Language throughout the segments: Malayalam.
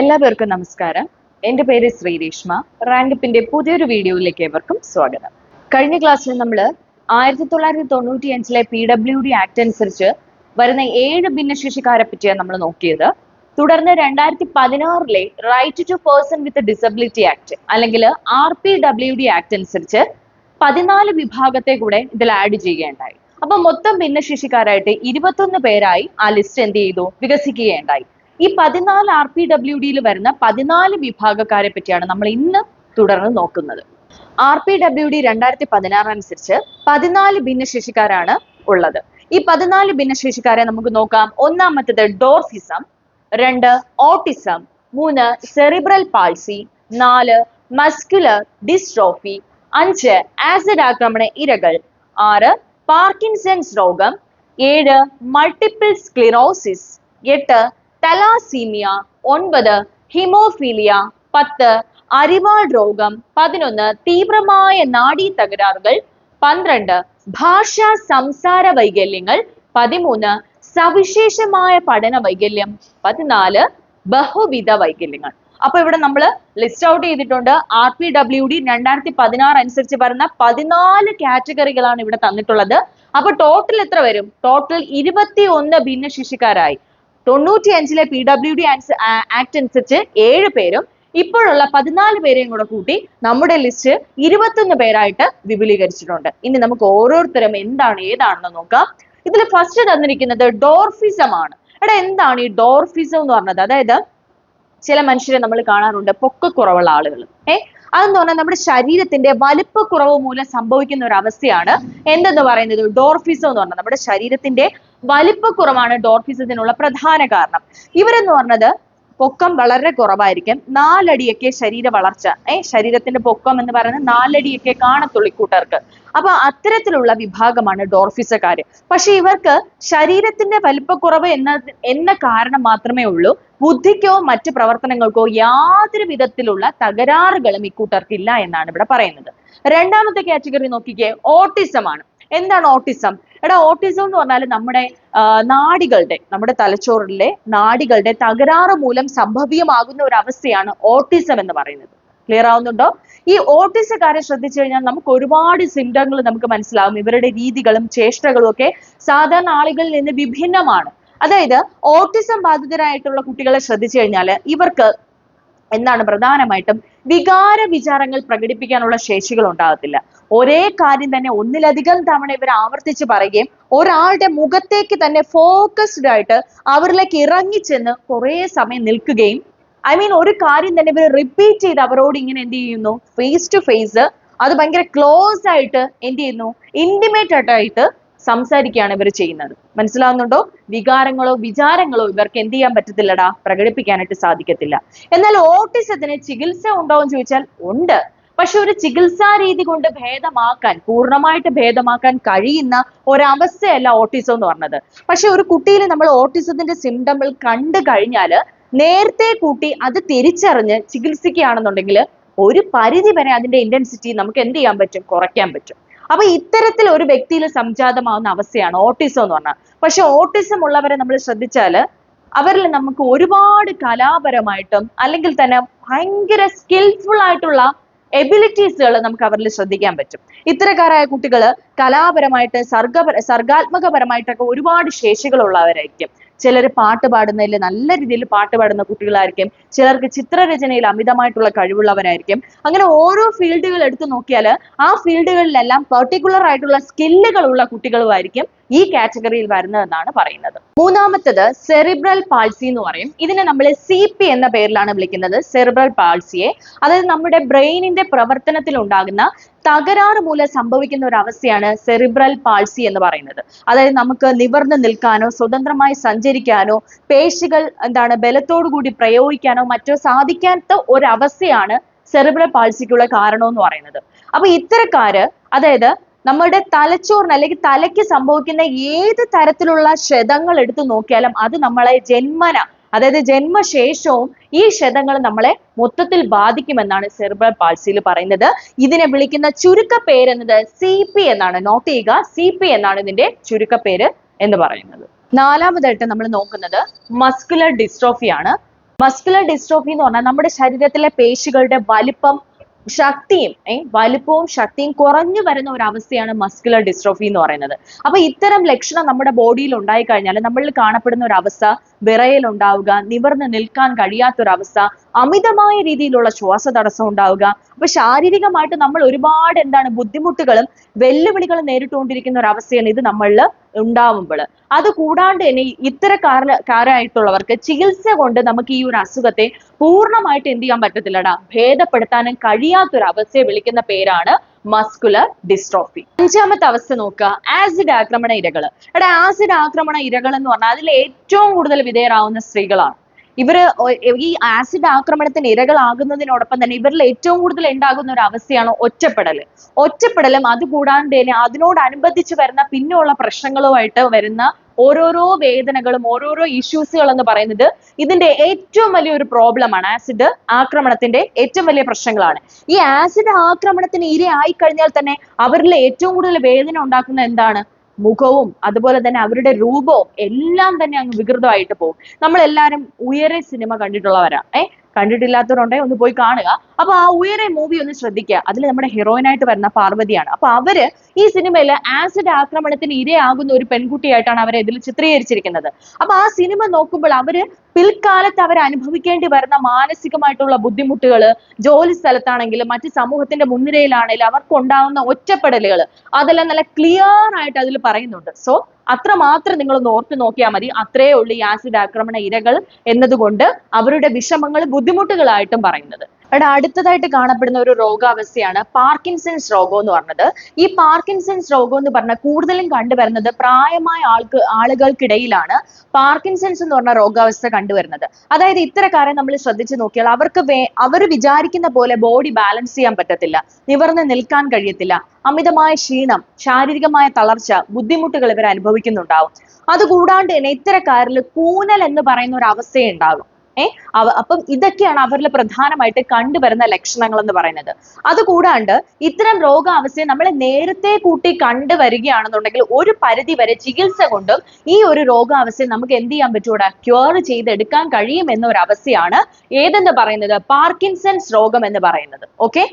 എല്ലാവർക്കും നമസ്കാരം. എന്റെ പേര് ശ്രീരേഷ്മ. റാങ്കിപ്പിന്റെ പുതിയൊരു വീഡിയോയിലേക്ക് ഏവർക്കും സ്വാഗതം. കഴിഞ്ഞ ക്ലാസ്സിൽ നമ്മൾ ആയിരത്തി തൊള്ളായിരത്തി തൊണ്ണൂറ്റി അഞ്ചിലെ പി ഡബ്ല്യു ഡി ആക്ട് അനുസരിച്ച് വരുന്ന ഏഴ് ഭിന്നശേഷിക്കാരെ പറ്റിയാണ് നമ്മൾ നോക്കിയത്. തുടർന്ന് രണ്ടായിരത്തി പതിനാറിലെ right to person with disability act അല്ലെങ്കിൽ R P W D act അനുസരിച്ച് പതിനാല് വിഭാഗത്തെ കൂടെ ഇതിൽ ആഡ് ചെയ്യുകയുണ്ടായി. അപ്പൊ മൊത്തം ഭിന്നശേഷിക്കാരായിട്ട് ഇരുപത്തൊന്ന് പേരായി ആ ലിസ്റ്റ് എന്ത് ചെയ്തു? വികസിക്കുകയുണ്ടായി. ഈ പതിനാല് ആർ പി ഡബ്ല്യു ഡിയിൽ വരുന്ന പതിനാല് വിഭാഗക്കാരെ പറ്റിയാണ് നമ്മൾ ഇന്ന് തുടർന്ന് നോക്കുന്നത്. ആർ പി ഡബ്ല്യു ഡി രണ്ടായിരത്തി പതിനാറ് അനുസരിച്ച് പതിനാല് ഭിന്നശേഷിക്കാരാണ് ഉള്ളത്. ഈ പതിനാല് ഭിന്നശേഷിക്കാരെ നമുക്ക് നോക്കാം. ഒന്നാമത്തത് ഡോർഫിസം രണ്ട് ഓട്ടിസം മൂന്ന് സെറിബ്രൽ പാൾസി നാല് മസ്കുലർ ഡിസ്ട്രോഫി അഞ്ച് ആസിഡ് ആക്രമണ ഇരകൾ ആറ് പാർക്കിൻസൺസ് രോഗം ഏഴ് മൾട്ടിപ്പിൾ സ്ക്ലിറോസിസ് എട്ട് തലാസീമിയ ഒൻപത് ഹിമോഫീലിയ പത്ത് അരിവാൾ രോഗം പതിനൊന്ന് തീവ്രമായ നാഡീ തകരാറുകൾ പന്ത്രണ്ട് ഭാഷാ സംസാര വൈകല്യങ്ങൾ പതിമൂന്ന് സവിശേഷമായ പഠന വൈകല്യം പതിനാല് ബഹുവിധ വൈകല്യങ്ങൾ. അപ്പൊ ഇവിടെ നമ്മൾ ലിസ്റ്റ് ഔട്ട് ചെയ്തിട്ടുണ്ട്. ആർ പി ഡബ്ല്യു ഡി രണ്ടായിരത്തി പതിനാറ് അനുസരിച്ച് വരുന്ന പതിനാല് കാറ്റഗറികളാണ് ഇവിടെ തന്നിട്ടുള്ളത്. അപ്പൊ ടോട്ടൽ എത്ര വരും? ടോട്ടൽ ഇരുപത്തി ഒന്ന് ഭിന്നശേഷിക്കാരായി. തൊണ്ണൂറ്റി അഞ്ചിലെ പി ഡബ്ല്യു ഡി ആക്ട് അനുസരിച്ച് ഏഴ് പേരും ഇപ്പോഴുള്ള പതിനാല് പേരെയും കൂടെ കൂട്ടി നമ്മുടെ ലിസ്റ്റ് ഇരുപത്തൊന്ന് പേരായിട്ട് വിപുലീകരിച്ചിട്ടുണ്ട്. ഇനി നമുക്ക് ഓരോരുത്തരും എന്താണ് ഏതാണെന്ന് നോക്കാം. ഇതിൽ ഫസ്റ്റ് തന്നിരിക്കുന്നത് ഡോർഫിസം ആണ് എടാ എന്താണ് ഈ ഡോർഫിസം എന്ന് പറഞ്ഞത്? അതായത് ചില മനുഷ്യരെ നമ്മൾ കാണാറുണ്ട് പൊക്കക്കുറവുള്ള ആളുകൾ. ഏ അതെന്ന് പറഞ്ഞാൽ നമ്മുടെ ശരീരത്തിന്റെ വലിപ്പക്കുറവ് മൂലം സംഭവിക്കുന്ന ഒരു അവസ്ഥയാണ്. എന്തെന്ന് പറയുന്നത്? ഡോർഫിസം എന്ന് പറഞ്ഞാൽ നമ്മുടെ ശരീരത്തിന്റെ വലിപ്പക്കുറവാണ് ഡോർഫിസത്തിനുള്ള പ്രധാന കാരണം. ഇവരെന്ന് പറഞ്ഞത് പൊക്കം വളരെ കുറവായിരിക്കും. നാലടിയൊക്കെ ശരീര വളർച്ച. ഏ ശരീരത്തിന്റെ പൊക്കം എന്ന് പറയുന്നത് നാലടിയൊക്കെ കാണത്തുള്ളൂ ഇക്കൂട്ടർക്ക് അപ്പൊ അത്തരത്തിലുള്ള വിഭാഗമാണ് ഡോർഫിസക്കാര്. പക്ഷെ ഇവർക്ക് ശരീരത്തിന്റെ വലിപ്പക്കുറവ് എന്ന എന്ന കാരണം മാത്രമേ ഉള്ളൂ. ബുദ്ധിക്കോ മറ്റ് പ്രവർത്തനങ്ങൾക്കോ യാതൊരു വിധത്തിലുള്ള തകരാറുകളും ഇക്കൂട്ടർക്കില്ല എന്നാണ് ഇവിടെ പറയുന്നത്. രണ്ടാമത്തെ കാറ്റഗറി നോക്കിക്കേ ഓട്ടിസം ആണ്. എന്താണ് ഓട്ടിസം? എടാ ഓട്ടിസം എന്ന് പറഞ്ഞാൽ നമ്മുടെ ആ, നാഡികളുടെ നമ്മുടെ തലച്ചോറിലെ നാഡികളുടെ തകരാറ് മൂലം സംഭവ്യമാകുന്ന ഒരു അവസ്ഥയാണ് ഓട്ടിസം എന്ന് പറയുന്നത്. ക്ലിയർ ആവുന്നുണ്ടോ? ഈ ഓട്ടിസക്കാരെ ശ്രദ്ധിച്ചു കഴിഞ്ഞാൽ നമുക്ക് ഒരുപാട് സിംറ്റങ്ങൾ നമുക്ക് മനസ്സിലാവും ഇവരുടെ രീതികളും ചേഷ്ടകളും ഒക്കെ സാധാരണ ആളുകളിൽ നിന്ന് വിഭിന്നമാണ്. അതായത് ഓട്ടിസം ബാധിതരായിട്ടുള്ള കുട്ടികളെ ശ്രദ്ധിച്ചു കഴിഞ്ഞാൽ ഇവർക്ക് എന്താണ് പ്രധാനമായിട്ടും വികാര വിചാരങ്ങൾ പ്രകടിപ്പിക്കാനുള്ള ശേഷികൾ ഉണ്ടാകത്തില്ല. ഒരേ കാര്യം തന്നെ ഒന്നിലധികം തവണ ഇവർ ആവർത്തിച്ച് പറയുകയും ഒരാളുടെ മുഖത്തേക്ക് തന്നെ ഫോക്കസ്ഡ് ആയിട്ട് അവരിലേക്ക് ഇറങ്ങിച്ചെന്ന് കുറേ സമയം നിൽക്കുകയും ഐ മീൻ ഒരു കാര്യം തന്നെ ഇവർ റിപ്പീറ്റ് ചെയ്ത് അവരോട് ഇങ്ങനെ എന്ത് ചെയ്യുന്നു? ഫേസ് ടു ഫേസ് അത് ഭയങ്കര ക്ലോസ് ആയിട്ട് എന്ത് ചെയ്യുന്നു? ഇന്റിമേറ്റ് ആയിട്ട് സംസാരിക്കുകയാണ് ഇവർ ചെയ്യുന്നത്. മനസ്സിലാവുന്നുണ്ടോ? വികാരങ്ങളോ വിചാരങ്ങളോ ഇവർക്ക് എന്ത് ചെയ്യാൻ പറ്റത്തില്ലടാ? പ്രകടിപ്പിക്കാനായിട്ട് സാധിക്കത്തില്ല. എന്നാൽ ഓട്ടിസത്തിന് ചികിത്സ ഉണ്ടോ എന്ന് ചോദിച്ചാൽ ഉണ്ട്. പക്ഷെ ഒരു ചികിത്സാ രീതി കൊണ്ട് ഭേദമാക്കാൻ പൂർണമായിട്ട് ഭേദമാക്കാൻ കഴിയുന്ന ഒരവസ്ഥയല്ല ഓട്ടിസം എന്ന് പറഞ്ഞത്. പക്ഷെ ഒരു കുട്ടിയിൽ നമ്മൾ ഓട്ടിസത്തിന്റെ സിംറ്റമ്പിൾ കണ്ടു കഴിഞ്ഞാൽ നേരത്തെ കൂട്ടി അത് തിരിച്ചറിഞ്ഞ് ചികിത്സിക്കുകയാണെന്നുണ്ടെങ്കിൽ ഒരു പരിധി വരെ അതിന്റെ ഇന്റൻസിറ്റി നമുക്ക് എന്ത് ചെയ്യാൻ പറ്റും? കുറയ്ക്കാൻ പറ്റും. അപ്പൊ ഇത്തരത്തിൽ ഒരു വ്യക്തിയിൽ സംജാതമാവുന്ന അവസ്ഥയാണ് ഓട്ടിസം എന്ന് പറഞ്ഞാൽ. പക്ഷെ ഓട്ടിസം ഉള്ളവരെ നമ്മൾ ശ്രദ്ധിച്ചാൽ അവരിൽ നമുക്ക് ഒരുപാട് കലാപരമായിട്ടും അല്ലെങ്കിൽ തന്നെ ഭയങ്കര സ്കിൽഫുൾ ആയിട്ടുള്ള എബിലിറ്റീസുകൾ നമുക്ക് അവരിൽ ശ്രദ്ധിക്കാൻ പറ്റും. ഇത്തരക്കാരായ കുട്ടികൾ കലാപരമായിട്ട് സർഗപര സർഗാത്മകപരമായിട്ടൊക്കെ ഒരുപാട് ശേഷികളുള്ളവരായിരിക്കും. ചിലർ പാട്ട് പാടുന്നതിൽ നല്ല രീതിയിൽ പാട്ട് പാടുന്ന കുട്ടികളായിരിക്കും. ചിലർക്ക് ചിത്രരചനയിൽ അമിതമായിട്ടുള്ള കഴിവുള്ളവരായിരിക്കും. അങ്ങനെ ഓരോ ഫീൽഡുകൾ എടുത്തു നോക്കിയാൽ ആ ഫീൽഡുകളിലെല്ലാം പെർട്ടിക്കുലർ ആയിട്ടുള്ള സ്കില്ലുകൾ ഉള്ള കുട്ടികളുമായിരിക്കും ഈ കാറ്റഗറിയിൽ വരുന്നതെന്നാണ് പറയുന്നത്. മൂന്നാമത്തത് സെറിബ്രൽ പാൾസി എന്ന് പറയും. ഇതിനെ നമ്മൾ സി പി എന്ന പേരിലാണ് വിളിക്കുന്നത് സെറിബ്രൽ പാൾസിയെ അതായത് നമ്മുടെ ബ്രെയിനിന്റെ പ്രവർത്തനത്തിൽ ഉണ്ടാകുന്ന തകരാറ് മൂലം സംഭവിക്കുന്ന ഒരു അവസ്ഥയാണ് സെറിബ്രൽ പാൾസി എന്ന് പറയുന്നത്. അതായത് നമുക്ക് നിവർന്നു നിൽക്കാനോ സ്വതന്ത്രമായി സഞ്ചരിക്കാനോ പേശികൾ എന്താണ് ബലത്തോട് കൂടി പ്രയോഗിക്കാനോ മറ്റോ സാധിക്കാത്ത ഒരു അവസ്ഥയാണ് സെറിബ്രൽ പാൾസിക്കുള്ള കാരണം എന്ന് പറയുന്നത്. അപ്പൊ ഇത്തരക്കാര് അതായത് നമ്മുടെ തലച്ചോറിന് അല്ലെങ്കിൽ തലയ്ക്ക് സംഭവിക്കുന്ന ഏത് തരത്തിലുള്ള ക്ഷതങ്ങൾ എടുത്തു നോക്കിയാലും അത് നമ്മളെ ജന്മന അതായത് ജന്മശേഷവും ഈ ക്ഷതങ്ങൾ നമ്മളെ മൊത്തത്തിൽ ബാധിക്കുമെന്നാണ് സെർബ്രൽ പാൾസിയിൽ പറയുന്നത്. ഇതിനെ വിളിക്കുന്ന ചുരുക്കപ്പേര് എന്നത് സി പി എന്നാണ്. നോട്ട് ചെയ്യുക സി പി എന്നാണ് ഇതിന്റെ ചുരുക്ക പേര് എന്ന് പറയുന്നത്. നാലാമതായിട്ട് നമ്മൾ നോക്കുന്നത് മസ്കുലർ ഡിസ്ട്രോഫി ആണ്. മസ്കുലർ ഡിസ്ട്രോഫി എന്ന് പറഞ്ഞാൽ നമ്മുടെ ശരീരത്തിലെ പേശികളുടെ വലിപ്പം ശക്തിയും വലുപ്പവും ശക്തിയും കുറഞ്ഞു വരുന്ന ഒരു അവസ്ഥയാണ് മസ്കുലർ ഡിസ്ട്രോഫി എന്ന് പറയുന്നത്. അപ്പൊ ഇത്തരം ലക്ഷണം നമ്മുടെ ബോഡിയിൽ ഉണ്ടായി കഴിഞ്ഞാൽ നമ്മളിൽ കാണപ്പെടുന്ന ഒരു അവസ്ഥ വിറയൽ ഉണ്ടാവുക നിവർന്ന് നിൽക്കാൻ കഴിയാത്ത ഒരു അവസ്ഥ അമിതമായ രീതിയിലുള്ള ശ്വാസ തടസ്സം ഉണ്ടാവുക. അപ്പൊ ശാരീരികമായിട്ട് നമ്മൾ ഒരുപാട് എന്താണ് ബുദ്ധിമുട്ടുകളും വെല്ലുവിളികളും നേരിട്ടുകൊണ്ടിരിക്കുന്ന ഒരു അവസ്ഥയാണ് ഇത് നമ്മളിൽ ഉണ്ടാവുമ്പോൾ. അത് കൂടാണ്ട് തന്നെ ഇത്തരക്കാരായിട്ടുള്ളവർക്ക് ചികിത്സ കൊണ്ട് നമുക്ക് ഈ ഒരു അസുഖത്തെ പൂർണമായിട്ട് എന്ത് ചെയ്യാൻ പറ്റത്തില്ലടാ. ഭേദപ്പെടുത്താനും കഴിയാത്തൊരു അവസ്ഥയെ വിളിക്കുന്ന പേരാണ് മസ്കുലർ ഡിസ്ട്രോഫി അഞ്ചാമത്തെ അവസ്ഥ നോക്കുക. ആസിഡ് ആക്രമണ ഇരകൾ എടാ ആസിഡ് ആക്രമണ ഇരകൾ എന്ന് പറഞ്ഞാൽ അതിൽ ഏറ്റവും കൂടുതൽ വിധേയരാവുന്ന സ്ത്രീകളാണ്. ഇവർ ഈ ആസിഡ് ആക്രമണത്തിന് ഇരകളാകുന്നതിനോടൊപ്പം തന്നെ ഇവരിൽ ഏറ്റവും കൂടുതൽ ഉണ്ടാകുന്ന ഒരു അവസ്ഥയാണ് ഒറ്റപ്പെടൽ ഒറ്റപ്പെടലും അതുകൂടാണ്ട് തന്നെ അതിനോടനുബന്ധിച്ച് വരുന്ന പിന്നെയുള്ള പ്രശ്നങ്ങളുമായിട്ട് വരുന്ന ഓരോരോ വേദനകളും ഓരോരോ ഇഷ്യൂസുകൾ എന്ന് പറയുന്നത് ഇതിന്റെ ഏറ്റവും വലിയൊരു പ്രോബ്ലമാണ് ആസിഡ് ആക്രമണത്തിന്റെ ഏറ്റവും വലിയ പ്രശ്നങ്ങളാണ്. ഈ ആസിഡ് ആക്രമണത്തിന് ഇരയായി കഴിഞ്ഞാൽ തന്നെ അവരിൽ ഏറ്റവും കൂടുതൽ വേദന ഉണ്ടാക്കുന്ന എന്താണ്? മുഖവും അതുപോലെ തന്നെ അവരുടെ രൂപവും എല്ലാം തന്നെ അങ്ങ് വികൃതമായിട്ട് പോകും. നമ്മൾ എല്ലാവരും ഉയരെ സിനിമ കണ്ടിട്ടുള്ളവരാ. ഏ? കണ്ടിട്ടില്ലാത്തവരുണ്ടെങ്കിൽ ഒന്ന് പോയി കാണുക. അപ്പൊ ആ ഉയരെ മൂവി ഒന്ന് ശ്രദ്ധിക്കുക. അതിൽ നമ്മുടെ ഹീറോയിൻ ആയിട്ട് വരുന്ന പാർവതിയാണ്. അപ്പൊ അവർ ഈ സിനിമയിൽ ആസിഡ് ആക്രമണത്തിന് ഇരയാകുന്ന ഒരു പെൺകുട്ടിയായിട്ടാണ് അവരെ ഇതിൽ ചിത്രീകരിച്ചിരിക്കുന്നത്. അപ്പൊ ആ സിനിമ നോക്കുമ്പോൾ അവർ പിൽക്കാലത്ത് അവർ അനുഭവിക്കേണ്ടി വരുന്ന മാനസികമായിട്ടുള്ള ബുദ്ധിമുട്ടുകൾ ജോലി സ്ഥലത്താണെങ്കിലും മറ്റ് സമൂഹത്തിന്റെ മുൻനിരയിലാണെങ്കിലും അവർക്കുണ്ടാകുന്ന ഒറ്റപ്പെടലുകൾ അതെല്ലാം നല്ല ക്ലിയർ ആയിട്ട് അതിൽ പറയുന്നുണ്ട്. സോ അത്രമാത്രം നിങ്ങൾ ഒന്ന് ഓർത്ത് നോക്കിയാൽ മതി. അത്രേ ഉള്ളൂ ഈ ആസിഡ് ആക്രമണ ഇരകൾ എന്നതുകൊണ്ട് അവരുടെ വിഷമങ്ങൾ ബുദ്ധിമുട്ടുകളായിട്ടും പറയുന്നത്. എടാ അടുത്തതായിട്ട് കാണപ്പെടുന്ന ഒരു രോഗാവസ്ഥയാണ് പാർക്കിൻസൺസ് രോഗം എന്ന് പറഞ്ഞത്. ഈ പാർക്കിൻസൺസ് രോഗം എന്ന് പറഞ്ഞാൽ കൂടുതലും കണ്ടുവരുന്നത് പ്രായമായ ആൾക്ക് ആളുകൾക്കിടയിലാണ് പാർക്കിൻസൺസ് എന്ന് പറഞ്ഞ രോഗാവസ്ഥ കണ്ടുവരുന്നത്. അതായത് ഇത്തരക്കാരെ നമ്മൾ ശ്രദ്ധിച്ചു നോക്കിയാൽ അവർക്ക് വേ അവർ വിചാരിക്കുന്ന പോലെ ബോഡി ബാലൻസ് ചെയ്യാൻ പറ്റത്തില്ല നിവർന്ന് നിൽക്കാൻ കഴിയത്തില്ല അമിതമായ ക്ഷീണം ശാരീരികമായ തളർച്ച ബുദ്ധിമുട്ടുകൾ ഇവർ അനുഭവിക്കുന്നുണ്ടാവും. അതുകൂടാണ്ട് തന്നെ ഇത്തരക്കാരിൽ കൂനൽ എന്ന് പറയുന്ന ഒരു അവസ്ഥയുണ്ടാകും. ഏ? അപ്പം ഇതൊക്കെയാണ് അവരിൽ പ്രധാനമായിട്ട് കണ്ടുവരുന്ന ലക്ഷണങ്ങൾ എന്ന് പറയുന്നത്. അതുകൂടാണ്ട് ഇത്തരം രോഗാവസ്ഥയെ നമ്മൾ നേരത്തെ കൂട്ടി കണ്ടുവരികയാണെന്നുണ്ടെങ്കിൽ ഒരു പരിധി വരെ ചികിത്സ കൊണ്ടും ഈ ഒരു രോഗാവസ്ഥയെ നമുക്ക് എന്ത് ചെയ്യാൻ പറ്റൂടാ? ക്യൂർ ചെയ്തെടുക്കാൻ കഴിയും എന്ന ഒരു അവസ്ഥയാണ് ഏതെന്ന് പറയുന്നത്? പാർക്കിൻസൺസ് രോഗം എന്ന് പറയുന്നത്. ഓക്കെ?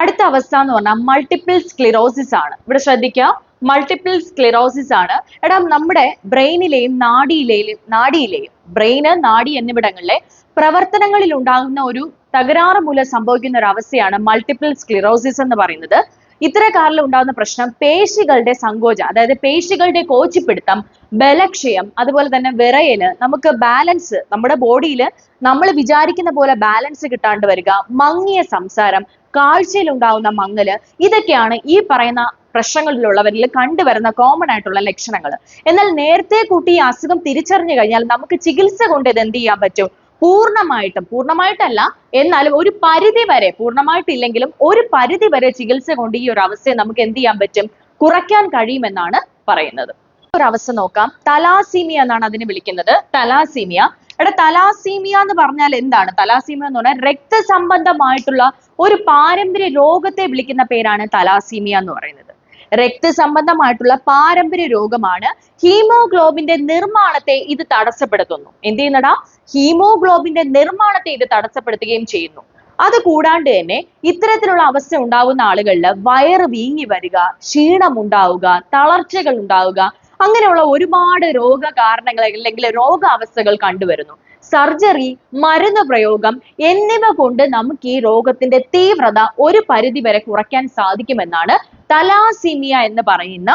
അടുത്ത അവസ്ഥ എന്ന് പറഞ്ഞാൽ മൾട്ടിപ്പിൾ സ്ക്ലിറോസിസ് ആണ്. ഇവിടെ ശ്രദ്ധിക്കുക. മൾട്ടിപ്പിൾ സ്ക്ലിറോസിസ് ആണ്. എടാ നമ്മുടെ ബ്രെയിനിലെയും നാഡിയിലെയും നാഡിയിലെയും ബ്രെയിന് നാഡി എന്നിവിടങ്ങളിലെ പ്രവർത്തനങ്ങളിൽ ഉണ്ടാകുന്ന ഒരു തകരാറ് മൂലം സംഭവിക്കുന്ന ഒരു അവസ്ഥയാണ് മൾട്ടിപ്പിൾ സ്ക്ലിറോസിസ് എന്ന് പറയുന്നത്. ഇത്തരക്കാരിൽ ഉണ്ടാകുന്ന പ്രശ്നം പേശികളുടെ സങ്കോചം അതായത് പേശികളുടെ കോച്ചിപ്പിടുത്തം ബലക്ഷയം അതുപോലെ തന്നെ വിറയൽ നമുക്ക് ബാലൻസ് നമ്മുടെ ബോഡിയിൽ നമ്മൾ വിചാരിക്കുന്ന പോലെ ബാലൻസ് കിട്ടാണ്ട് വരിക മങ്ങിയ സംസാരം കാഴ്ചയിൽ ഉണ്ടാവുന്ന മങ്ങൽ ഇതൊക്കെയാണ് ഈ പറയുന്ന പ്രശ്നങ്ങളിലുള്ളവരിൽ കണ്ടുവരുന്ന കോമൺ ആയിട്ടുള്ള ലക്ഷണങ്ങൾ എന്നാൽ നേരത്തെ കൂട്ടി ഈ അസുഖം തിരിച്ചറിഞ്ഞു കഴിഞ്ഞാൽ നമുക്ക് ചികിത്സ കൊണ്ട് ഇത് എന്ത് ചെയ്യാൻ പറ്റും? പൂർണമായിട്ടും പൂർണമായിട്ടല്ല എന്നാലും ഒരു പരിധി വരെ പൂർണമായിട്ടില്ലെങ്കിലും ഒരു പരിധി വരെ ചികിത്സ കൊണ്ട് ഈ ഒരു അവസ്ഥയെ നമുക്ക് എന്ത് ചെയ്യാൻ പറ്റും? കുറയ്ക്കാൻ കഴിയുമെന്നാണ് പറയുന്നത്. ഒരു അവസ്ഥ നോക്കാം. തലാസീമിയ എന്നാണ് അതിനെ വിളിക്കുന്നത്. തലാസീമിയ. എടാ തലാസീമിയ എന്ന് പറഞ്ഞാൽ എന്താണ്? തലാസീമിയ എന്ന് പറഞ്ഞാൽ രക്തസംബന്ധമായിട്ടുള്ള ഒരു പാരമ്പര്യ രോഗത്തെ വിളിക്കുന്ന പേരാണ് തലാസീമിയ എന്ന് പറയുന്നത്. രക്തസംബന്ധമായിട്ടുള്ള പാരമ്പര്യ രോഗമാണ് ഹീമോഗ്ലോബിന്റെ നിർമ്മാണത്തെ ഇത് തടസ്സപ്പെടുത്തുന്നു. എന്ത് ചെയ്യുന്നടാ? ഹീമോഗ്ലോബിന്റെ നിർമ്മാണത്തെ ഇത് തടസ്സപ്പെടുത്തുകയും ചെയ്യുന്നു. അത് കൂടാണ്ട് തന്നെ ഇത്തരത്തിലുള്ള അവസ്ഥ ഉണ്ടാവുന്ന ആളുകളിൽ വയറ് വീങ്ങി വരിക ക്ഷീണം ഉണ്ടാവുക തളർച്ചകൾ ഉണ്ടാവുക അങ്ങനെയുള്ള ഒരുപാട് രോഗ കാരണങ്ങൾ അല്ലെങ്കിൽ രോഗാവസ്ഥകൾ കണ്ടുവരുന്നു. സർജറി മരുന്ന് പ്രയോഗം എന്നിവ കൊണ്ട് നമുക്ക് ഈ രോഗത്തിന്റെ തീവ്രത ഒരു പരിധി വരെ കുറയ്ക്കാൻ സാധിക്കുമെന്നാണ് തലാസീമിയ എന്ന് പറയുന്ന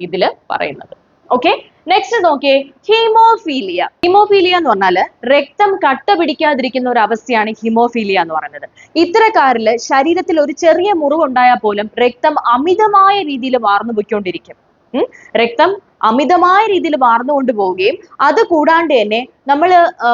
ഇതിൽ പറയുന്നത്. ഓക്കെ നെക്സ്റ്റ് നോക്കിയേ ഹീമോഫീലിയ. ഹീമോഫീലിയ എന്ന് പറഞ്ഞാൽ രക്തം കട്ട പിടിക്കാതിരിക്കുന്ന ഒരു അവസ്ഥയാണ് ഹീമോഫീലിയ എന്ന് പറയുന്നത്. ഇത്തരക്കാരിൽ ശരീരത്തിൽ ഒരു ചെറിയ മുറിവുണ്ടായാൽ പോലും രക്തം അമിതമായ രീതിയിൽ വാർന്നു പോയിക്കൊണ്ടിരിക്കും. രക്തം അമിതമായ രീതിയിൽ വാർന്നുകൊണ്ട് പോവുകയും അത് കൂടാണ്ട് തന്നെ നമ്മൾ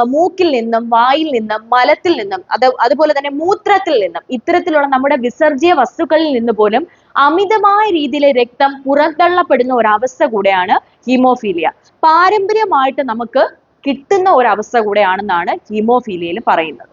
മൂക്കിൽ നിന്നും വായിൽ നിന്നും മലത്തിൽ നിന്നും അത് അതുപോലെ തന്നെ മൂത്രത്തിൽ നിന്നും ഇത്തരത്തിലുള്ള നമ്മുടെ വിസർജ്യ വസ്തുക്കളിൽ നിന്ന് പോലും അമിതമായ രീതിയിൽ രക്തം പുറന്തള്ളപ്പെടുന്ന ഒരവസ്ഥ കൂടെയാണ് ഹീമോഫീലിയ. പാരമ്പര്യമായിട്ട് നമുക്ക് കിട്ടുന്ന ഒരവസ്ഥ കൂടെയാണെന്നാണ് ഹീമോഫീലിയയിൽ പറയുന്നത്.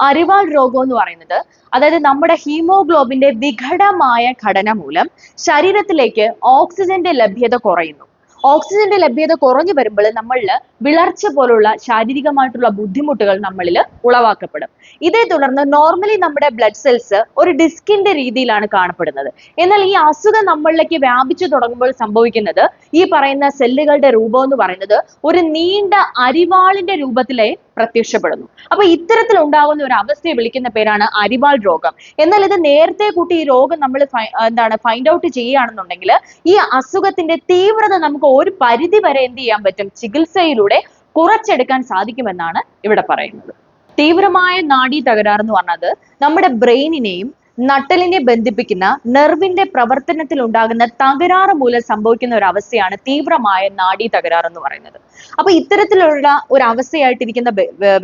അരിവാൾ രോഗം എന്ന് പറയുന്നത്. അതായത് നമ്മുടെ ഹീമോഗ്ലോബിന്റെ വിഘടമായ ഘടന മൂലം ശരീരത്തിലേക്ക് ഓക്സിജന്റെ ലഭ്യത കുറയുന്നു. ഓക്സിജന്റെ ലഭ്യത കുറഞ്ഞു വരുമ്പോൾ നമ്മളിൽ വിളർച്ച പോലുള്ള ശാരീരികമായിട്ടുള്ള ബുദ്ധിമുട്ടുകൾ നമ്മളിൽ ഉളവാക്കപ്പെടും. ഇതേ തുടർന്ന് നോർമലി നമ്മുടെ ബ്ലഡ് സെൽസ് ഒരു ഡിസ്കിന്റെ രീതിയിലാണ് കാണപ്പെടുന്നത്. എന്നാൽ ഈ അസുഖം നമ്മളിലേക്ക് വ്യാപിച്ചു തുടങ്ങുമ്പോൾ സംഭവിക്കുന്നത് ഈ പറയുന്ന സെല്ലുകളുടെ രൂപം എന്ന് പറയുന്നത് ഒരു നീണ്ട അരിവാളിന്റെ രൂപത്തിലെ പ്രത്യക്ഷപ്പെടുന്നു. അപ്പൊ ഇത്തരത്തിൽ ഉണ്ടാകുന്ന ഒരു അവസ്ഥയെ വിളിക്കുന്ന പേരാണ് അരിവാൾ രോഗം. എന്നാൽ ഇത് നേരത്തെ കൂട്ടി ഈ രോഗം നമ്മൾ എന്താണ് ഫൈൻഡ് ഔട്ട് ചെയ്യുകയാണെന്നുണ്ടെങ്കിൽ ഈ അസുഖത്തിന്റെ തീവ്രത നമുക്ക് ഒരു പരിധി വരെ എന്ത് ചെയ്യാൻ പറ്റും? ചികിത്സയിലൂടെ കുറച്ചെടുക്കാൻ സാധിക്കുമെന്നാണ് ഇവിടെ പറയുന്നത്. തീവ്രമായ നാഡീ തകരാർ എന്ന് പറഞ്ഞത് നമ്മുടെ ബ്രെയിനിനെയും നട്ടലിനെ ബന്ധിപ്പിക്കുന്ന നെർവിന്റെ പ്രവർത്തനത്തിൽ ഉണ്ടാകുന്ന തകരാറ് മൂലം സംഭവിക്കുന്ന ഒരു അവസ്ഥയാണ് തീവ്രമായ നാഡീ തകരാർ എന്ന് പറയുന്നത്. അപ്പൊ ഇത്തരത്തിലുള്ള ഒരു അവസ്ഥയായിട്ടിരിക്കുന്ന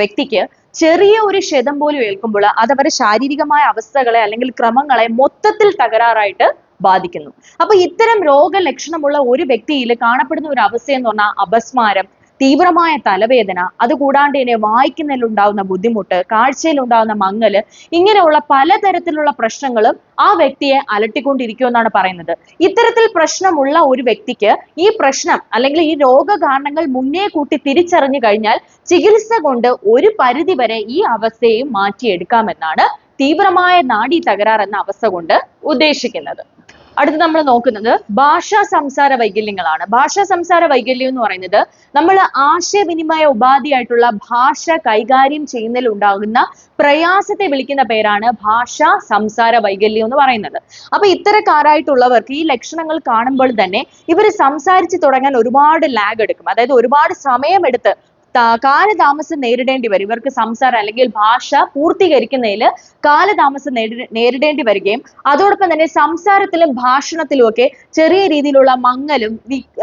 വ്യക്തിക്ക് ചെറിയ ഒരു ക്ഷതം പോലും ഏൽക്കുമ്പോൾ അത് അവരുടെ ശാരീരികമായ അവസ്ഥകളെ അല്ലെങ്കിൽ ക്രമങ്ങളെ മൊത്തത്തിൽ തകരാറായിട്ട് ബാധിക്കുന്നു. അപ്പൊ ഇത്തരം രോഗലക്ഷണമുള്ള ഒരു വ്യക്തിയിൽ കാണപ്പെടുന്ന ഒരു അവസ്ഥ എന്ന് പറഞ്ഞാൽ അപസ്മാരം തീവ്രമായ തലവേദന അതുകൂടാണ്ട് തന്നെ വായിക്കുന്നതിൽ ഉണ്ടാകുന്ന ബുദ്ധിമുട്ട് കാഴ്ചയിൽ ഉണ്ടാകുന്ന മങ്ങൽ ഇങ്ങനെയുള്ള പലതരത്തിലുള്ള പ്രശ്നങ്ങളും ആ വ്യക്തിയെ അലട്ടിക്കൊണ്ടിരിക്കുമെന്നാണ് പറയുന്നത്. ഇത്തരത്തിൽ പ്രശ്നമുള്ള ഒരു വ്യക്തിക്ക് ഈ പ്രശ്നം അല്ലെങ്കിൽ ഈ രോഗകാരണങ്ങൾ മുന്നേ കൂട്ടി തിരിച്ചറിഞ്ഞു കഴിഞ്ഞാൽ ചികിത്സ കൊണ്ട് ഒരു പരിധി വരെ ഈ അവസ്ഥയെ മാറ്റിയെടുക്കാമെന്നാണ് തീവ്രമായ നാഡീ തകരാർ എന്ന അവസ്ഥ കൊണ്ട് ഉദ്ദേശിക്കുന്നത്. അടുത്ത് നമ്മൾ നോക്കുന്നത് ഭാഷാ സംസാര വൈകല്യങ്ങളാണ്. ഭാഷാ സംസാര വൈകല്യം എന്ന് പറയുന്നത് നമ്മൾ ആശയവിനിമയ ഉപാധിയായിട്ടുള്ള ഭാഷ കൈകാര്യം ചെയ്യുന്നതിൽ ഉണ്ടാകുന്ന പ്രയാസത്തെ വിളിക്കുന്ന പേരാണ് ഭാഷാ സംസാര വൈകല്യം എന്ന് പറയുന്നത്. അപ്പൊ ഇത്തരക്കാരായിട്ടുള്ളവർക്ക് ഈ ലക്ഷണങ്ങൾ കാണുമ്പോൾ തന്നെ ഇവർ സംസാരിച്ചു തുടങ്ങാൻ ഒരുപാട് ലാഗ് എടുക്കും. അതായത് ഒരുപാട് സമയമെടുത്ത് കാലതാമസം നേരിടേണ്ടി വരും. ഇവർക്ക് സംസാരം അല്ലെങ്കിൽ ഭാഷ പൂർത്തീകരിക്കുന്നതിൽ കാലതാമസം നേരി- നേരിടേണ്ടി വരികയും അതോടൊപ്പം തന്നെ സംസാരത്തിലും ഭാഷണത്തിലും ഒക്കെ ചെറിയ രീതിയിലുള്ള മങ്ങലും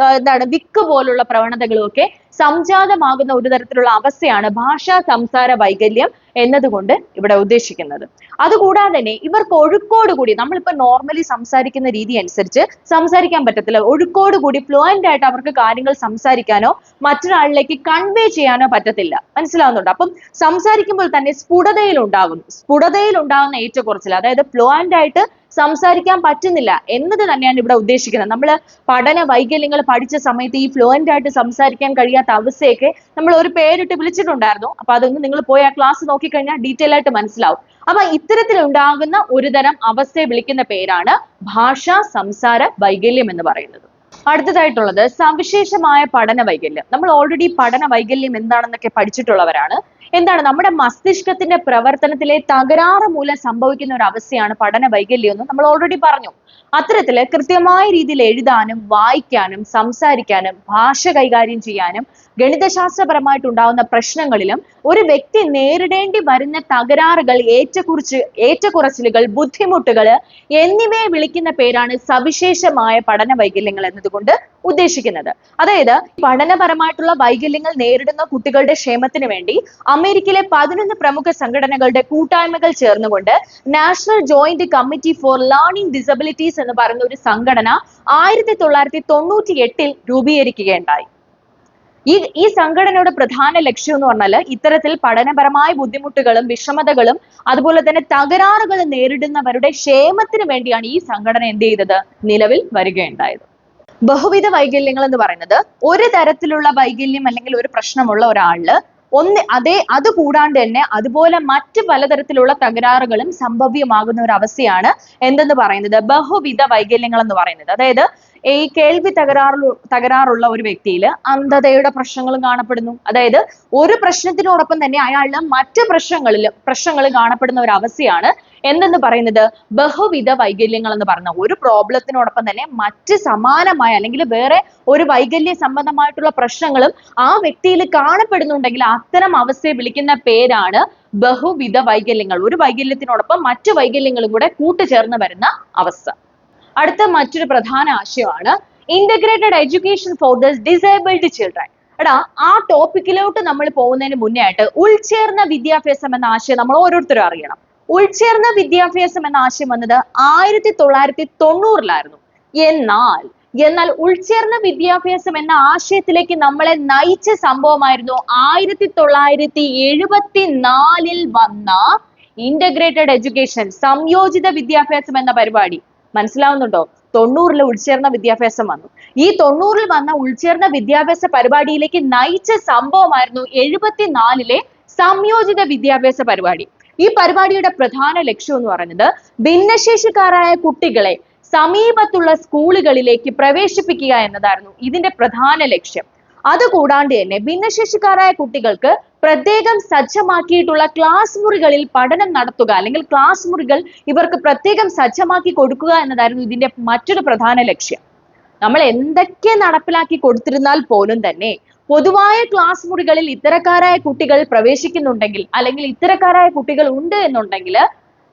എന്താണ് വിക്ക് പോലുള്ള പ്രവണതകളും ഒക്കെ സംജാതമാകുന്ന ഒരു തരത്തിലുള്ള അവസ്ഥയാണ് ഭാഷാ സംസാര വൈകല്യം എന്നതുകൊണ്ട് ഇവിടെ ഉദ്ദേശിക്കുന്നത്. അതുകൂടാതെ തന്നെ ഇവർക്ക് ഒഴുക്കോട് കൂടി നമ്മളിപ്പോൾ നോർമലി സംസാരിക്കുന്ന രീതി അനുസരിച്ച് സംസാരിക്കാൻ പറ്റത്തില്ല. ഒഴുക്കോട് കൂടി ഫ്ലുവന്റ് ആയിട്ട് അവർക്ക് കാര്യങ്ങൾ സംസാരിക്കാനോ മറ്റൊരാളിലേക്ക് കൺവേ ചെയ്യാനോ പറ്റത്തില്ല. മനസ്സിലാവുന്നുണ്ട്? അപ്പം സംസാരിക്കുമ്പോൾ തന്നെ സ്ഫുടതയിൽ ഉണ്ടാകുന്നു സ്ഫുടതയിൽ ഉണ്ടാകുന്ന ഏറ്റക്കുറച്ചിൽ അതായത് ഫ്ലുവന്റ് ആയിട്ട് സംസാരിക്കാൻ പറ്റുന്നില്ല എന്നത് തന്നെയാണ് ഇവിടെ ഉദ്ദേശിക്കുന്നത്. നമ്മൾ പഠന വൈകല്യങ്ങൾ പഠിച്ച സമയത്ത് ഈ ഫ്ലുവന്റ് ആയിട്ട് സംസാരിക്കാൻ കഴിയാത്ത അവസ്ഥയൊക്കെ നമ്മൾ ഒരു പേരിട്ട് വിളിച്ചിട്ടുണ്ടായിരുന്നു. അപ്പൊ അതൊന്ന് നിങ്ങൾ പോയി ആ ക്ലാസ് നോക്കിക്കഴിഞ്ഞാൽ ഡീറ്റെയിൽ ആയിട്ട് മനസ്സിലാവും. അപ്പൊ ഇത്തരത്തിൽ ഉണ്ടാകുന്ന ഒരു തരം അവസ്ഥയെ വിളിക്കുന്ന പേരാണ് ഭാഷാ സംസാര വൈകല്യം എന്ന് പറയുന്നത്. അടുത്തതായിട്ടുള്ളത് സവിശേഷമായ പഠന വൈകല്യം. നമ്മൾ ഓൾറെഡി പഠന വൈകല്യം എന്താണെന്നൊക്കെ പഠിച്ചിട്ടുള്ളവരാണ്. എന്താണ് നമ്മുടെ മസ്തിഷ്കത്തിന്റെ പ്രവർത്തനത്തിലെ തകരാറ് മൂലം സംഭവിക്കുന്ന ഒരു അവസ്ഥയാണ് പഠന വൈകല്യം എന്ന് നമ്മൾ ഓൾറെഡി പറഞ്ഞു. അത്തരത്തിൽ കൃത്യമായ രീതിയിൽ എഴുതാനും വായിക്കാനും സംസാരിക്കാനും ഭാഷ കൈകാര്യം ചെയ്യാനും ഗണിതശാസ്ത്രപരമായിട്ടുണ്ടാകുന്ന പ്രശ്നങ്ങളിലും ഒരു വ്യക്തി നേരിടേണ്ടി വരുന്ന തകരാറുകൾ ഏറ്റക്കുറിച്ച് ഏറ്റക്കുറച്ചിലുകൾ ബുദ്ധിമുട്ടുകൾ എന്നിവയെ വിളിക്കുന്ന പേരാണ് സവിശേഷമായ പഠന വൈകല്യങ്ങൾ എന്നതുകൊണ്ട് ഉദ്ദേശിക്കുന്നത്. അതായത് പഠനപരമായിട്ടുള്ള വൈകല്യങ്ങൾ നേരിടുന്ന കുട്ടികളുടെ ക്ഷേമത്തിന് വേണ്ടി അമേരിക്കയിലെ പതിനൊന്ന് പ്രമുഖ സംഘടനകളുടെ കൂട്ടായ്മകൾ ചേർന്നുകൊണ്ട് national joint committee for learning disabilities എന്ന് പറയുന്ന ഒരു സംഘടന ആയിരത്തി തൊള്ളായിരത്തി തൊണ്ണൂറ്റി എട്ടിൽ രൂപീകരിക്കുകയുണ്ടായി. ഈ ഈ സംഘടനയുടെ പ്രധാന ലക്ഷ്യം എന്ന് പറഞ്ഞാൽ ഇത്തരത്തിൽ പഠനപരമായ ബുദ്ധിമുട്ടുകളും വിഷമതകളും അതുപോലെ തന്നെ തകരാറുകളും നേരിടുന്നവരുടെ ക്ഷേമത്തിന് വേണ്ടിയാണ് ഈ സംഘടന എന്ത് ചെയ്തത്? നിലവിൽ വരികയുണ്ടായത്. ബഹുവിധ വൈകല്യങ്ങൾ എന്ന് പറയുന്നത് ഒരു തരത്തിലുള്ള വൈകല്യം അല്ലെങ്കിൽ ഒരു പ്രശ്നമുള്ള ഒരാളിൽ ഒന്ന് അതേ അത് കൂടാണ്ട് തന്നെ അതുപോലെ മറ്റ് പലതരത്തിലുള്ള തകരാറുകളും സംഭവ്യമാകുന്ന ഒരു അവസ്ഥയാണ് എന്തെന്ന് പറയുന്നത്? ബഹുവിധ വൈകല്യങ്ങൾ എന്ന് പറയുന്നത്. അതായത് ഈ കേൾവി തകരാറു തകരാറുള്ള ഒരു വ്യക്തിയിൽ അന്ധതയുടെ പ്രശ്നങ്ങളും കാണപ്പെടുന്നു. അതായത് ഒരു പ്രശ്നത്തിനോടൊപ്പം തന്നെ അയാളുടെ മറ്റ് പ്രശ്നങ്ങളിൽ പ്രശ്നങ്ങൾ കാണപ്പെടുന്ന ഒരു അവസ്ഥയാണ് എന്തെന്ന് പറയുന്നത്? ബഹുവിധ വൈകല്യങ്ങൾ എന്ന് പറഞ്ഞ ഒരു പ്രോബ്ലത്തിനോടൊപ്പം തന്നെ മറ്റ് സമാനമായ അല്ലെങ്കിൽ വേറെ ഒരു വൈകല്യ സംബന്ധമായിട്ടുള്ള പ്രശ്നങ്ങളും ആ വ്യക്തിയിൽ കാണപ്പെടുന്നുണ്ടെങ്കിൽ അത്തരം അവസ്ഥയെ വിളിക്കുന്ന പേരാണ് ബഹുവിധ വൈകല്യങ്ങൾ. ഒരു വൈകല്യത്തിനോടൊപ്പം മറ്റു വൈകല്യങ്ങളും കൂടെ കൂട്ടുചേർന്ന് വരുന്ന അവസ്ഥ. അടുത്ത മറ്റൊരു പ്രധാന ആശയമാണ് integrated education for the disabled children എടാ ആ ടോപ്പിക്കിലോട്ട് നമ്മൾ പോകുന്നതിന് മുന്നേ ആയിട്ട് ഉൾച്ചേർന്ന വിദ്യാഭ്യാസം എന്ന ആശയം നമ്മൾ ഓരോരുത്തരും അറിയണം. ഉൾച്ചേർന്ന വിദ്യാഭ്യാസം എന്ന ആശയം വന്നത് ആയിരത്തി തൊള്ളായിരത്തി തൊണ്ണൂറിലായിരുന്നു എന്നാൽ എന്നാൽ ഉൾച്ചേർന്ന വിദ്യാഭ്യാസം എന്ന ആശയത്തിലേക്ക് നമ്മളെ നയിച്ച സംഭവമായിരുന്നു ആയിരത്തി തൊള്ളായിരത്തി എഴുപത്തി നാലിൽ വന്ന ഇന്റഗ്രേറ്റഡ് എഡ്യൂക്കേഷൻ സംയോജിത വിദ്യാഭ്യാസം എന്ന പരിപാടി. മനസ്സിലാവുന്നുണ്ടോ? തൊണ്ണൂറിൽ ഉൾച്ചേർന്ന വിദ്യാഭ്യാസം വന്നു. ഈ തൊണ്ണൂറിൽ വന്ന ഉൾച്ചേർന്ന വിദ്യാഭ്യാസ പരിപാടിയിലേക്ക് നയിച്ച സംഭവമായിരുന്നു എഴുപത്തിനാലിലെ സംയോജിത വിദ്യാഭ്യാസ പരിപാടി. ഈ പരിപാടിയുടെ പ്രധാന ലക്ഷ്യം എന്ന് പറയുന്നത് ഭിന്നശേഷിക്കാരായ കുട്ടികളെ സമീപത്തുള്ള സ്കൂളുകളിലേക്ക് പ്രവേശിപ്പിക്കുക എന്നതായിരുന്നു ഇതിന്റെ പ്രധാന ലക്ഷ്യം. അതുകൂടാണ്ട് തന്നെ ഭിന്നശേഷിക്കാരായ കുട്ടികൾക്ക് പ്രത്യേകം സജ്ജമാക്കിയിട്ടുള്ള ക്ലാസ് മുറികളിൽ പഠനം നടത്തുക അല്ലെങ്കിൽ ക്ലാസ് മുറികൾ ഇവർക്ക് പ്രത്യേകം സജ്ജമാക്കി കൊടുക്കുക എന്നതായിരുന്നു ഇതിന്റെ മറ്റൊരു പ്രധാന ലക്ഷ്യം. നമ്മൾ എന്തൊക്കെ നടപ്പിലാക്കി കൊടുത്തിരുന്നാൽ പോലും തന്നെ പൊതുവായ ക്ലാസ് മുറികളിൽ ഇത്തരക്കാരായ കുട്ടികൾ പ്രവേശിക്കുന്നുണ്ടെങ്കിൽ അല്ലെങ്കിൽ ഇത്തരക്കാരായ കുട്ടികൾ ഉണ്ട് എന്നുണ്ടെങ്കിൽ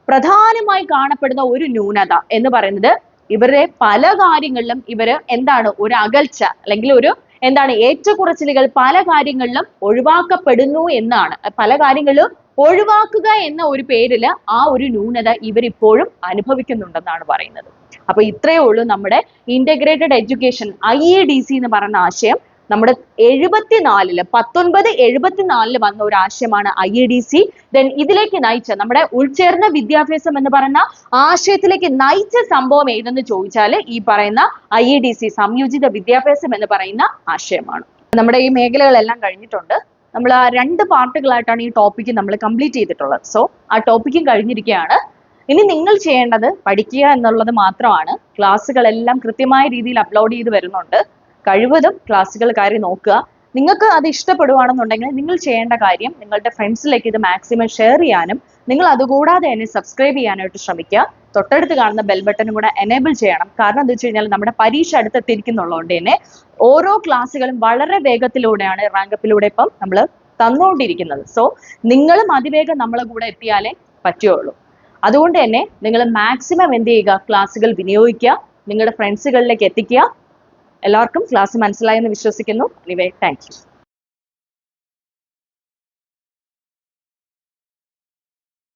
പ്രധാനമായി കാണപ്പെടുന്ന ഒരു ന്യൂനത എന്ന് പറയുന്നത് ഇവരുടെ പല കാര്യങ്ങളിലും ഇവർ എന്താണ് ഒരു അകൽച്ച അല്ലെങ്കിൽ ഒരു എന്താണ് ഏറ്റക്കുറച്ചിലുകൾ പല കാര്യങ്ങളിലും ഒഴിവാക്കപ്പെടുന്നു എന്നാണ്. പല കാര്യങ്ങളിലും ഒഴിവാക്കുക എന്ന ഒരു പേരിൽ ആ ഒരു ന്യൂനത ഇവരിപ്പോഴും അനുഭവിക്കുന്നുണ്ടെന്നാണ് പറയുന്നത്. അപ്പൊ ഇത്രയേ ഉള്ളൂ നമ്മുടെ integrated education I E D C എന്ന് പറയുന്ന ആശയം. നമ്മുടെ എഴുപത്തിനാലിൽ പത്തൊൻപത് എഴുപത്തിനാലിൽ വന്ന ഒരു ആശയമാണ് I E D C then ഇതിലേക്ക് നയിച്ച നമ്മുടെ ഉൾച്ചേർന്ന വിദ്യാഭ്യാസം എന്ന് പറയുന്ന ആശയത്തിലേക്ക് നയിച്ച സംഭവം ഏതെന്ന് ചോദിച്ചാൽ ഈ പറയുന്ന ഐ എ ഡി സി സംയോജിത വിദ്യാഭ്യാസം എന്ന് പറയുന്ന ആശയമാണ്. നമ്മുടെ ഈ മേഖലകളെല്ലാം കഴിഞ്ഞിട്ടുണ്ട്. നമ്മൾ ആ രണ്ട് പാർട്ടുകളായിട്ടാണ് ഈ ടോപ്പിക്ക് നമ്മൾ കംപ്ലീറ്റ് ചെയ്തിട്ടുള്ളത്. സോ ആ ടോപ്പിക്കും കഴിഞ്ഞിരിക്കുകയാണ്. ഇനി നിങ്ങൾ ചെയ്യേണ്ടത് പഠിക്കുക എന്നുള്ളത് മാത്രമാണ്. ക്ലാസ്സുകളെല്ലാം കൃത്യമായ രീതിയിൽ അപ്ലോഡ് ചെയ്ത് വരുന്നുണ്ട്. കഴിവതും ക്ലാസ്സുകൾ കയറി നോക്കുക. നിങ്ങൾക്ക് അത് ഇഷ്ടപ്പെടുവാണെന്നുണ്ടെങ്കിൽ നിങ്ങൾ ചെയ്യേണ്ട കാര്യം നിങ്ങളുടെ ഫ്രണ്ട്സിലേക്ക് ഇത് മാക്സിമം ഷെയർ ചെയ്യാനും നിങ്ങൾ അതുകൂടാതെ തന്നെ സബ്സ്ക്രൈബ് ചെയ്യാനായിട്ട് ശ്രമിക്കുക. തൊട്ടടുത്ത് കാണുന്ന ബെൽ ബട്ടനും കൂടെ എനേബിൾ ചെയ്യണം. കാരണം എന്താ വെച്ച് കഴിഞ്ഞാൽ നമ്മുടെ പരീക്ഷ അടുത്തെത്തിയിരിക്കുന്നുള്ളതുകൊണ്ട് തന്നെ ഓരോ ക്ലാസ്സുകളും വളരെ വേഗത്തിലൂടെയാണ് റാങ്കപ്പിലൂടെ ഇപ്പം നമ്മൾ തന്നുകൊണ്ടിരിക്കുന്നത് സോ നിങ്ങളും അതിവേഗം നമ്മളെ കൂടെ എത്തിയാലേ പറ്റുള്ളൂ അതുകൊണ്ട് തന്നെ നിങ്ങൾ മാക്സിമം എന്ത് ചെയ്യുക? ക്ലാസ്സുകൾ വിനിയോഗിക്കുക. നിങ്ങളുടെ ഫ്രണ്ട്സുകളിലേക്ക് എത്തിക്കുക. എല്ലാവർക്കും ക്ലാസ് മനസ്സിലായെന്ന് വിശ്വസിക്കുന്നു. Anyway thank